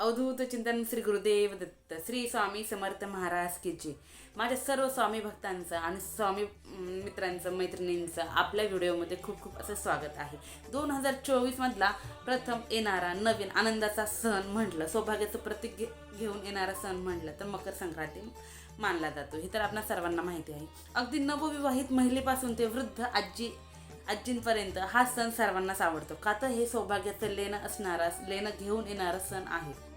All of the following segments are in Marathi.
अवधूत चिंतन श्री गुरुदेव दत्त श्री स्वामी समर्थ महाराज की जय माझ्या सर्व स्वामी भक्तांचं आणि स्वामी मित्रांचं मैत्रिणींचं आपल्या व्हिडिओमध्ये खूप खूप असं स्वागत आहे. दोन हजार चोवीसमधला प्रथम येणारा नवीन आनंदाचा सण म्हटलं सौभाग्याचं प्रतीक घे घेऊन येणारा सण म्हटलं तर मकर संक्रांती मानला जातो. हे तर आपल्या सर्वांना माहिती आहे. अगदी नवविवाहित महिलेपासून ते वृद्ध आजी आजींपर्यंत हा सण सर्वांनाच आवडतो. का तर हे सौभाग्याचं लेणं असणारा लेणं घेऊन येणारा सण आहे.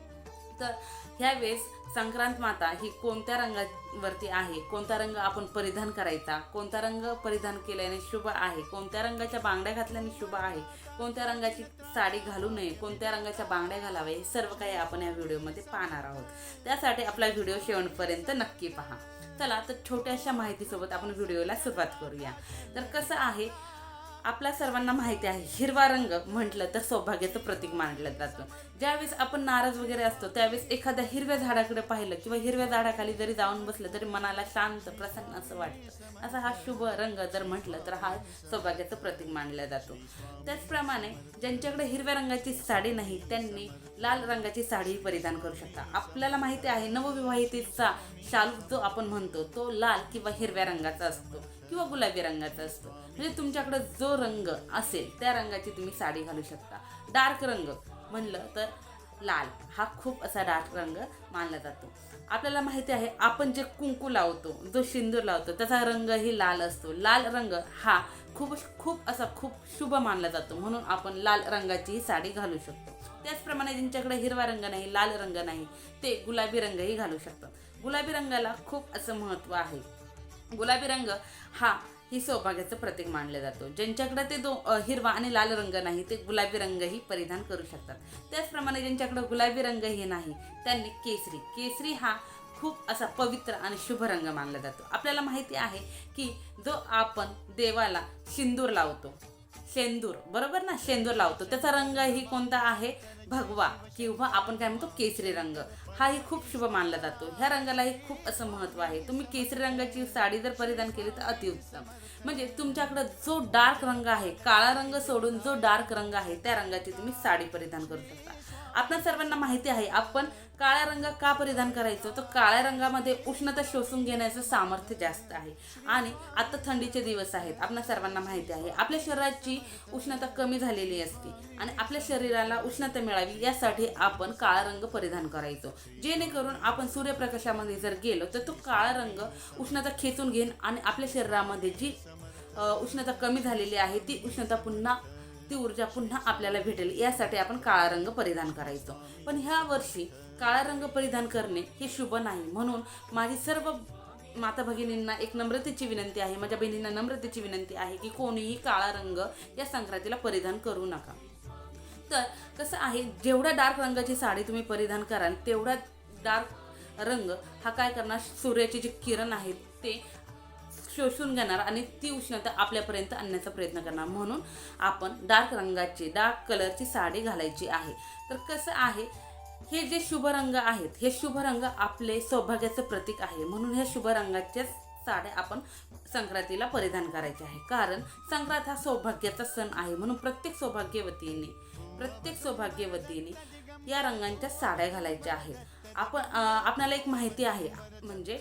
तर ह्यावेळेस संक्रांत माता ही कोणत्या रंगावरती आहे? कोणता रंग आपण परिधान करायचा? कोणता रंग परिधान केल्याने शुभ आहे? कोणत्या रंगाच्या बांगड्या घातल्याने शुभ आहे? कोणत्या रंगाची साडी घालू नये? कोणत्या रंगाच्या बांगड्या घालाव्या हे सर्व काही आपण या व्हिडिओमध्ये पाहणार आहोत. त्यासाठी आपला व्हिडिओ शेवटपर्यंत नक्की पहा. चला तर छोट्याशा माहितीसोबत आपण व्हिडिओला सुरुवात करूया. तर कसं आहे आपल्या सर्वांना माहिती आहे. हिरवा रंग म्हटलं तर सौभाग्याचं प्रतीक मानलं जातं. ज्यावेळेस आपण नाराज वगैरे असतो त्यावेळेस एखाद्या हिरव्या झाडाकडे पाहिलं किंवा हिरव्या झाडाखाली जरी जाऊन बसलं तरी मनाला शांत प्रसन्न असं वाटतं. असा हा शुभ रंग जर म्हटलं तर हा सौभाग्याचं प्रतीक मानला जातो. त्याचप्रमाणे ज्यांच्याकडे हिरव्या रंगाची साडी नाही त्यांनी लाल रंगाची साडी परिधान करू शकता. आपल्याला माहिती आहे नवविवाहितेचा शाल जो आपण म्हणतो तो लाल किंवा हिरव्या रंगाचा असतो किंवा गुलाबी रंगाचा असतो. म्हणजे तुमच्याकडे जो रंग असेल त्या रंगाची तुम्ही साडी घालू शकता. डार्क रंग म्हणलं तर लाल. हा खूप असा डार्क रंग मानला जातो. आपल्याला माहिती आहे आपण जे कुंकू लावतो जो सिंदूर लावतो त्याचा रंगही लाल असतो. लाल रंग हा खूप खूप असा खूप शुभ मानला जातो. म्हणून आपण लाल रंगाचीही साडी घालू शकतो. त्याचप्रमाणे ज्यांच्याकडे हिरवा रंग नाही लाल रंग नाही ते गुलाबी रंगही घालू शकतात. गुलाबी रंगाला खूप असं महत्त्व आहे. गुलाबी रंग हा ही सौभाग्याचं प्रतीक मानलं जातो. ज्यांच्याकडे ते दो हिरवा आणि लाल रंग नाही ते गुलाबी रंगही परिधान करू शकतात. त्याचप्रमाणे ज्यांच्याकडे गुलाबी रंगही नाही त्यांनी केसरी. केसरी हा खूप असा पवित्र आणि शुभ रंग मानला जातो. आपल्याला माहिती आहे की जो आपण देवाला सिंदूर लावतो शेंदूर बरोबर ना? शेंदूर लावतो. त्याचा रंगही कोणता आहे? भगवा किंवा आपण काय म्हणतो केसरी रंग हाही खूप शुभ मानला जातो. ह्या रंगालाही खूप असं महत्त्व आहे. तुम्ही केसरी रंगाची साडी जर परिधान केली तर अतिउत्तम. म्हणजे तुमच्याकडं जो डार्क रंग आहे काळा रंग सोडून जो डार्क रंग आहे त्या रंगाची तुम्ही साडी परिधान करू शकता. आपण सर्वांना माहिती आहे आपण काळा रंग का परिधान करायचो? तर काळ्या रंगामध्ये उष्णता शोषून घेण्याचं सामर्थ्य जास्त आहे. आणि आता थंडीचे दिवस आहेत आपणा सर्वांना माहिती आहे. आपल्या शरीराची उष्णता कमी झालेली असते आणि आपल्या शरीराला उष्णता मिळावी यासाठी आपण काळा रंग परिधान करायचो. जेणेकरून आपण सूर्यप्रकाशामध्ये जर गेलो तर तो काळा रंग उष्णता खेचून घेईन आणि आपल्या शरीरामध्ये जी उष्णता कमी झालेली आहे ती उष्णता पुन्हा ती ऊर्जा पुन्हा आपल्याला भेटेल यासाठी आपण काळा रंग परिधान करायचो. पण ह्या वर्षी काळा रंग परिधान करणे हे शुभ नाही. म्हणून माझी सर्व माता भगिनींना एक नम्रतेची विनंती आहे माझ्या बहिणींना नम्रतेची विनंती आहे की कोणीही काळा रंग या संक्रांतीला परिधान करू नका. तर कसं आहे जेवढ्या डार्क रंगाची साडी तुम्ही परिधान कराल तेवढा डार्क रंग हा काय करणार? सूर्याची जे किरण आहेत ते शोषून घेणार आणि ती उष्णता आपल्यापर्यंत आणण्याचा प्रयत्न करणार. म्हणून आपण डार्क रंगाची डार्क कलरची साडी घालायची आहे. तर कसं आहे हे जे शुभ रंग आहेत हे शुभ रंग आपले सौभाग्याचं प्रतीक आहे. म्हणून ह्या शुभ रंगाच्या साड्या आपण संक्रांतीला परिधान करायचे आहे. कारण संक्रांत हा सौभाग्याचा सण आहे. म्हणून प्रत्येक सौभाग्यवतीने प्रत्येक सौभाग्यवतीने या रंगांच्या साड्या घालायच्या आहेत. आपण आपणाला एक माहिती आहे. म्हणजे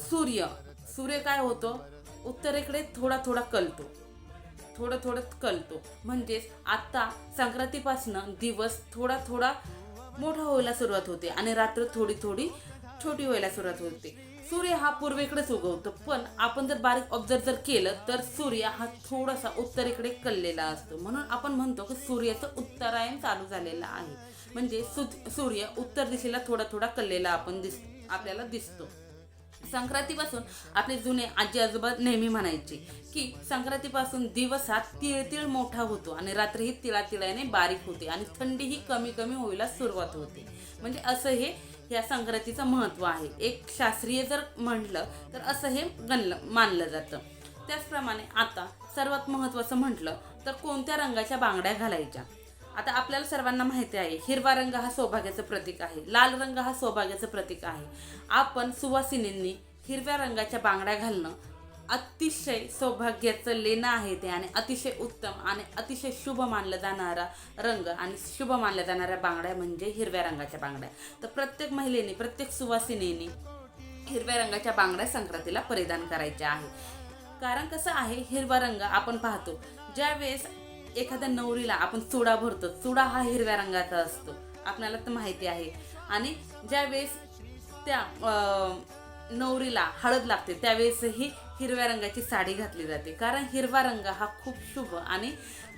सूर्य सूर्य काय होतो? उत्तरेकडे थोडा थोडा कलतो. थोडं थोडं कलतो. म्हणजेच आता संक्रांतीपासनं दिवस थोडा थोडा मोठा व्हायला सुरुवात होते आणि रात्र थोडी थोडी छोटी व्हायला सुरुवात होते. सूर्य हा पूर्वेकडेच उगवतो पण आपण जर बारीक ऑब्झर्व जर केलं तर सूर्य हा थोडासा उत्तरेकडे कललेला असतो. म्हणून आपण म्हणतो की सूर्याचं उत्तरायण चालू झालेलं आहे. म्हणजे सु- सूर्य उत्तर दिशेला थोडा थोडा कललेला आपण दिस आपल्याला दिसतो. संक्रांतीपासून आपले जुने आजी आजोबा नेहमी म्हणायचे की संक्रांतीपासून दिवस हा तिळतिळ मोठा होतो आणि रात्रीही तिळातिळाने बारीक होते आणि थंडी ही कमी कमी होईला सुरुवात होते. म्हणजे असं हे या संक्रांतीचं महत्त्व आहे. एक शास्त्रीय जर म्हटलं तर असं हे गणलं मानलं जातं. त्याचप्रमाणे आता सर्वात महत्त्वाचं म्हटलं तर कोणत्या रंगाच्या बांगड्या घालायच्या? आता आपल्याला सर्वांना माहिती आहे हिरवा रंग हा सौभाग्याचं प्रतीक आहे लाल रंग हा सौभाग्याचं प्रतीक आहे. आपण सुवासिनींनी हिरव्या रंगाच्या बांगड्या घालणं अतिशय सौभाग्याचं लेणं आहे ते आणि अतिशय उत्तम आणि अतिशय शुभ मानलं जाणारा रंग आणि शुभ मानल्या जाणाऱ्या बांगड्या म्हणजे हिरव्या रंगाच्या बांगड्या. तर प्रत्येक महिलेने प्रत्येक सुवासिनीने हिरव्या रंगाच्या बांगड्या संक्रांतीला परिधान करायच्या आहे. कारण कसं आहे हिरवा रंग आपण पाहतो ज्यावेळेस एखाद्या नवरीला आपण चुडा भरतो. चुडा हा हिरव्या रंगाचा असतो. आपल्याला तर माहिती आहे. आणि ज्यावेळेस त्या नवरीला हळद लागते त्यावेळेसही हिरव्या रंगाची साडी घातली जाते. कारण हिरवा रंग हा खूप शुभ आणि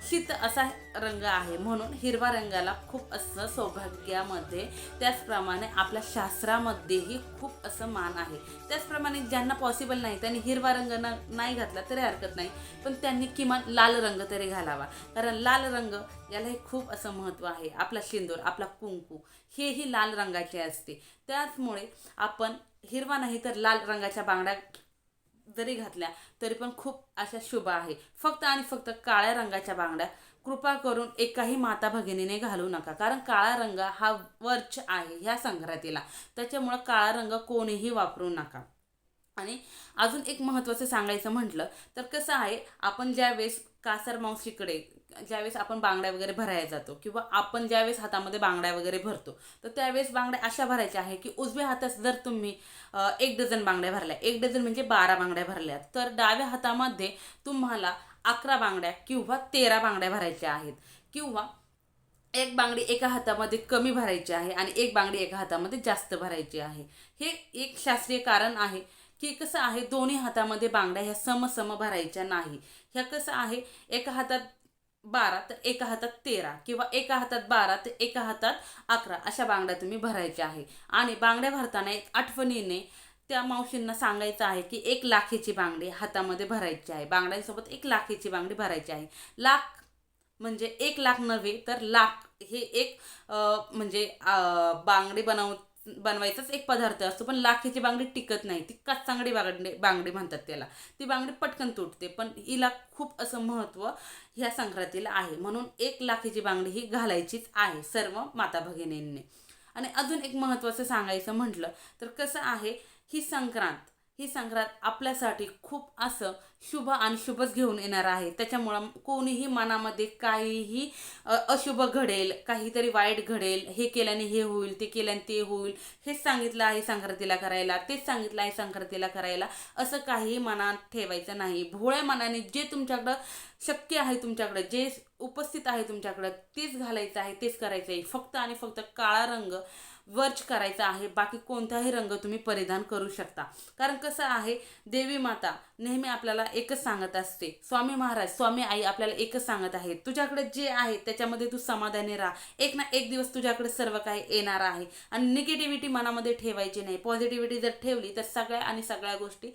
शीत असा रंग आहे. म्हणून हिरवा रंगाला खूप असं सौभाग्यामध्ये त्याचप्रमाणे आपल्या शास्त्रामध्येही खूप असं मान आहे. त्याचप्रमाणे ज्यांना पॉसिबल नाही त्यांनी हिरवा रंग न नाही घातला तरी हरकत नाही. पण त्यांनी किमान लाल रंग तरी घालावा. कारण लाल रंग यालाही खूप असं महत्त्व आहे. आपला शेंदूर आपला कुंकू हेही लाल रंगाचे असते. त्याचमुळे आपण हिरवा नाही तर लाल रंगाच्या बांगड्या जरी घातल्या तरी पण खूप अशा शुभ आहे. फक्त आणि फक्त काळ्या रंगाच्या बांगड्या. कृपा करून एकाही माता भगिनीने घालू नका. कारण काळा रंग हा वर्च आहे ह्या संक्रांतीला. त्याच्यामुळं काळा रंग कोणीही वापरू नका. आणि अजून एक महत्त्वाचं सांगायचं म्हटलं तर कसं आहे आपण ज्यावेळेस कासर मावशीकडे ज्यावेळेस आपण बांगड्या वगैरे भरायला जातो किंवा आपण ज्यावेळेस हातामध्ये बांगड्या वगैरे भरतो तर त्यावेळेस बांगड्या अशा भरायच्या आहे की उजव्या हातात जर तुम्ही एक डझन बांगड्या भरल्या एक डझन म्हणजे बारा बांगड्या भरल्या तर डाव्या हातामध्ये तुम्हाला अकरा बांगड्या किंवा तेरा बांगड्या भरायच्या आहेत किंवा एक बांगडी एका हातामध्ये कमी भरायची आहे आणि एक बांगडी एका हातामध्ये जास्त भरायची आहे. हे एक शास्त्रीय कारण आहे की कसं आहे दोन्ही हातामध्ये बांगड्या ह्या समसम भरायच्या नाही. ह्या कसं आहे एका हातात बारा तर एका हातात तेरा किंवा एका हातात बारा तर एका हातात अकरा अशा बांगड्या तुम्ही भरायच्या आहे. आणि बांगड्या भरताना एक आठवणीने त्या मावशींना सांगायचं आहे की एक लाखेची बांगडी हातामध्ये भरायची आहे. बांगड्यांसोबत एक लाखेची बांगडी भरायची आहे. लाख म्हणजे एक लाख नव्हे तर लाख हे एक म्हणजे बांगडी बनव बनवायचाच एक पदार्थ असतो पण लाखेची बांगडी टिकत नाही. ती कच्चांगडी बांगडी बांगडी म्हणतात त्याला. ती बांगडी पटकन तुटते पण हिला खूप असं महत्त्व ह्या संक्रांतीला आहे. म्हणून एक लाखेची बांगडी ही घालायचीच आहे सर्व माता भगिनींनी. आणि अजून एक महत्त्वाचं सांगायचं म्हटलं तर कसं आहे ही संक्रांत ही संक्रांत आपल्यासाठी खूप असं शुभ आणि शुभच घेऊन येणार आहे. त्याच्यामुळं कोणीही मनामध्ये काहीही अशुभ घडेल काहीतरी वाईट घडेल हे केल्याने हे होईल ते केल्याने ते होईल हेच सांगितलं आहे संक्रांतीला करायला तेच सांगितलं आहे संक्रांतीला करायला असं काही मनात ठेवायचं नाही. भोळ्या मनाने जे तुमच्याकडं शक्य आहे तुमच्याकडं जे उपस्थित आहे तुमच्याकडं तेच घालायचं आहे तेच करायचं आहे. फक्त आणि फक्त काळा रंग वर्च करायचा आहे बाकी कोणताही रंग तुम्ही परिधान करू शकता. कारण कसं आहे देवी माता नेहमी आपल्याला एकच सांगत असते. स्वामी महाराज स्वामी आई आपल्याला एकच सांगत आहे तुझ्याकडे जे आहे त्याच्यामध्ये तू समाधानी राहा. एक ना एक दिवस तुझ्याकडे सर्व काही येणार आहे. आणि निगेटिव्हिटी मनामध्ये ठेवायची नाही. पॉझिटिव्हिटी जर ठेवली तर सगळ्या आणि सगळ्या गोष्टी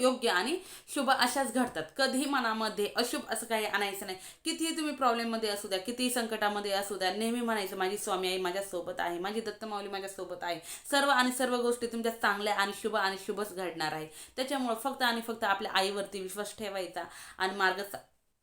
योग्य आणि शुभ अशाच घडतात. कधीही मनामध्ये अशुभ असं काही आणायचं नाही. कितीही तुम्ही प्रॉब्लेममध्ये असू द्या कितीही संकटामध्ये असू द्या नेहमी म्हणायचं माझी स्वामी आई माझ्यासोबत आहे माझी दत्तमाऊली माझ्यासोबत आहे. सर्व आणि सर्व गोष्टी तुमच्या चांगल्या आणि शुभ आणि शुभच घडणार आहे. त्याच्यामुळं फक्त आणि फक्त आपल्या आईवरती विश्वास ठेवायचा आणि मार्ग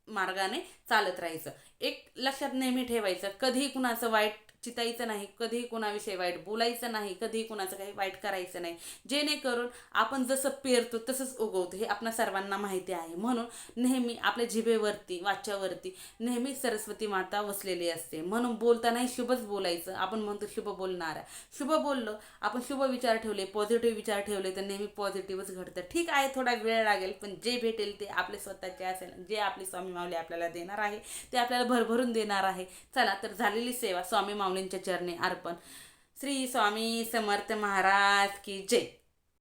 मार्गाने चालत राहायचं. एक लक्षात नेहमी ठेवायचं कधीही कुणाचं वाईट चितायचं नाही कधीही कुणाविषयी वाईट बोलायचं नाही कधीही कुणाचं काही वाईट करायचं नाही. जेणेकरून आपण जसं पेरतो तसंच उगवतो हे आपल्या सर्वांना माहिती आहे. म्हणून नेहमी आपल्या जिभेवरती वाच्यावरती नेहमी सरस्वती माता वसलेली असते. म्हणून बोलतानाही शुभच बोलायचं. आपण म्हणतो शुभ बोलणारा. शुभ बोललो आपण शुभ विचार ठेवले पॉझिटिव्ह विचार ठेवले तर नेहमी पॉझिटिव्हच घडतं. ठीक आहे थोडा वेळ लागेल पण जे भेटेल ते आपले स्वतःचे असेल जे आपले स्वामी माऊली आपल्याला देणार आहे ते आपल्याला भरभरून देणार आहे. चला तर झालेली सेवा स्वामी माऊलींच्या चरणी अर्पण. श्री स्वामी समर्थ महाराज की जय.